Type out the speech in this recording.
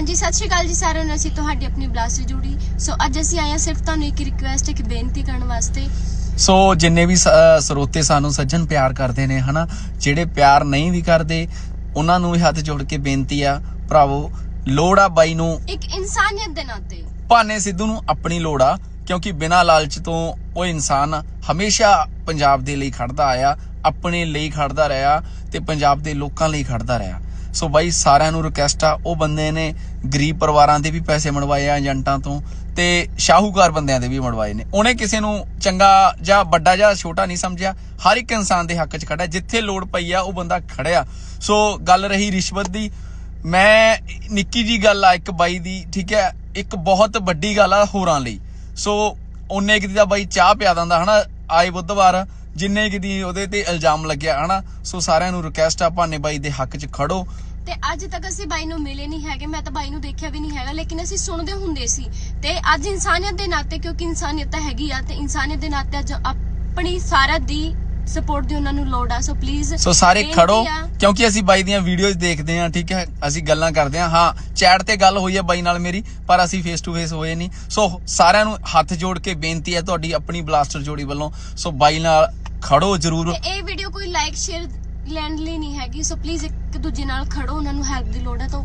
ਹਾਂਜੀ ਸਤਿ ਸ਼੍ਰੀ ਅਕਾਲ ਜੀ ਸਾਰਿਆਂ ਨੂੰ। ਅਸੀਂ ਤੁਹਾਡੀ ਆਪਣੀ ਬਲਾਸਟਰ ਜੁੜੀ। ਸੋ ਅੱਜ ਅਸੀਂ ਆਏ ਹਾਂ ਸਿਰਫ ਤੁਹਾਨੂੰ ਇੱਕ ਰਿਕੁਐਸਟ ਇੱਕ ਬੇਨਤੀ ਕਰਨ ਵਾਸਤੇ। ਸੋ ਜਿੰਨੇ ਵੀ ਸਰੋਤੇ ਸਾਨੂੰ ਸੱਜਣ ਪਿਆਰ ਕਰਦੇ ਨੇ ਹਨਾ? ਜਿਹੜੇ ਪਿਆਰ ਨਹੀਂ ਵੀ ਕਰਦੇ ਉਹਨਾਂ ਨੂੰ ਵੀ ਹੱਥ ਜੋੜ ਕੇ ਬੇਨਤੀ ਆ ਭਰਾਵੋ ਲੋੜ ਆ ਬਾਈ ਨੂੰ ਇੱਕ ਇਨਸਾਨੀਅਤ ਦੇ ਨਾਤੇ। ਭਾਨੇ ਸਿੱਧੂ ਨੂੰ ਆਪਣੀ ਲੋੜ ਆ ਕਿਉਂਕਿ ਬਿਨਾਂ ਲਾਲਚ ਤੋਂ ਉਹ ਇਨਸਾਨ ਹਮੇਸ਼ਾ ਪੰਜਾਬ ਦੇ ਲਈ ਖੜਦਾ ਆਇਆ ਆਪਣੇ ਲਈ ਖੜਦਾ ਰਿਹਾ ਤੇ ਪੰਜਾਬ ਦੇ ਲੋਕਾਂ ਲਈ ਖੜਦਾ ਰਿਹਾ। ਸੋ ਬਾਈ, ਸਾਰਿਆਂ ਨੂੰ ਰਿਕਵੈਸਟ ਆ, ਉਹ ਬੰਦੇ ਨੇ ਗਰੀਬ ਪਰਿਵਾਰਾਂ ਦੇ ਵੀ ਪੈਸੇ ਮੜਵਾਏ ਆ ਏਜੰਟਾਂ ਤੋਂ ਤੇ ਸ਼ਾਹੂਕਾਰ ਬੰਦਿਆਂ ਦੇ ਵੀ ਮੜਵਾਏ ਨੇ। ਉਹਨੇ ਕਿਸੇ ਨੂੰ ਚੰਗਾ ਜਾਂ ਵੱਡਾ ਜਾਂ ਛੋਟਾ ਨਹੀਂ ਸਮਝਿਆ। ਹਰ ਇੱਕ ਇਨਸਾਨ ਦੇ ਹੱਕ 'ਚ ਖੜਾ ਜਿੱਥੇ ਲੋੜ ਪਈ ਆ, ਉਹ ਬੰਦਾ ਖੜਿਆ ਸੋ ਗੱਲ ਰਹੀ ਰਿਸ਼ਵਤ ਦੀ। ਮੈਂ, ਨਿੱਕੀ ਜੀ ਗੱਲ ਆ, ਇੱਕ ਬਾਈ ਦੀ, ਠੀਕ ਹੈ? ਇੱਕ ਬਹੁਤ ਵੱਡੀ ਗੱਲ ਆ ਹੋਰਾਂ ਲਈ। ਸੋ ਉਹਨੇ ਕਿ ਦਾ ਬਾਈ, ਚਾਹ ਪਿਆ ਦਿੰਦਾ, ਹਨਾ? ਆਏ ਬੁੱਧਵਾਰ। ਜਿੰਨੇ ਕਿ ਉਹਦੇ ਤੇ ਇਲਜ਼ਾਮ ਲੱਗਿਆ, ਹਨਾ? ਸੋ ਸਾਰਿਆਂ ਨੂੰ ਰਿਕਵੈਸਟ ਆ, ਭਾਨੇ ਬਾਈ ਦੇ ਹੱਕ 'ਚ ਖੜੋ। ਤੇ ਅੱਜ ਤੱਕ ਅਸੀਂ ਬਾਈ ਨੂੰ ਮਿਲੇ ਨਹੀਂ ਹੈਗੇ, ਮੈਂ ਤਾਂ ਬਾਈ ਨੂੰ ਦੇਖਿਆ ਵੀ ਨਹੀਂ ਹੈਗਾ, ਲੇਕਿਨ ਅਸੀਂ ਸੁਣਦੇ ਹੁੰਦੇ ਸੀ। ਤੇ ਅੱਜ ਇਨਸਾਨੀਅਤ ਦੇ ਨਾਤੇ, ਕਿਉਂਕਿ ਇਨਸਾਨੀਅਤ ਤਾਂ ਹੈਗੀ ਆ, ਤੇ ਇਨਸਾਨੀਅਤ ਦੇ ਨਾਤੇ ਅੱਜ ਆਪਣੀ ਸਾਰਾ ਦੀ ਸਪੋਰਟ ਦੀ ਉਹਨਾਂ ਨੂੰ ਲੋੜ ਆ। ਸੋ ਪਲੀਜ਼ ਸੋ ਸਾਰੇ ਖੜੋ ਕਿਉਂਕਿ ਅਸੀਂ ਬਾਈ ਦੀਆਂ ਵੀਡੀਓਜ਼ ਦੇਖਦੇ ਹਾਂ ਠੀਕ ਹੈ? ਅਸੀਂ ਗੱਲਾਂ ਕਰਦੇ ਹਾਂ। ਹਾਂ ਚੈਟ ਤੇ ਗੱਲ ਹੋਈ ਹੈ ਬਾਈ ਨਾਲ ਮੇਰੀ ਪਰ ਅਸੀਂ ਫੇਸ ਟੂ ਫੇਸ ਹੋਏ ਨਹੀਂ। ਸੋ ਸਾਰਿਆਂ ਨੂੰ ਹੱਥ ਜੋੜ ਕੇ ਬੇਨਤੀ ਹੈ ਤੁਹਾਡੀ ਆਪਣੀ ਬਲਾਸਟਰ ਜੋੜੀ ਵੱਲੋਂ। ਸੋ ਬਾਈ ਨਾਲ ਖੜੋ ਜਰੂਰ। ਤੇ ਇਹ ਵੀਡੀਓ ਕੋਈ ਲਾਈਕ ਸ਼ੇਅਰ ਲੈਣ ਲਈ ਨਹੀਂ ਹੈਗੀ। ਸੋ ਪਲੀਜ਼ ਇੱਕ ਦੂਜੇ ਨਾਲ ਖੜੋ ਉਹਨਾਂ ਨੂੰ ਹੈਲਪ ਦੀ ਲੋੜ ਹੈ। ਤਾਂ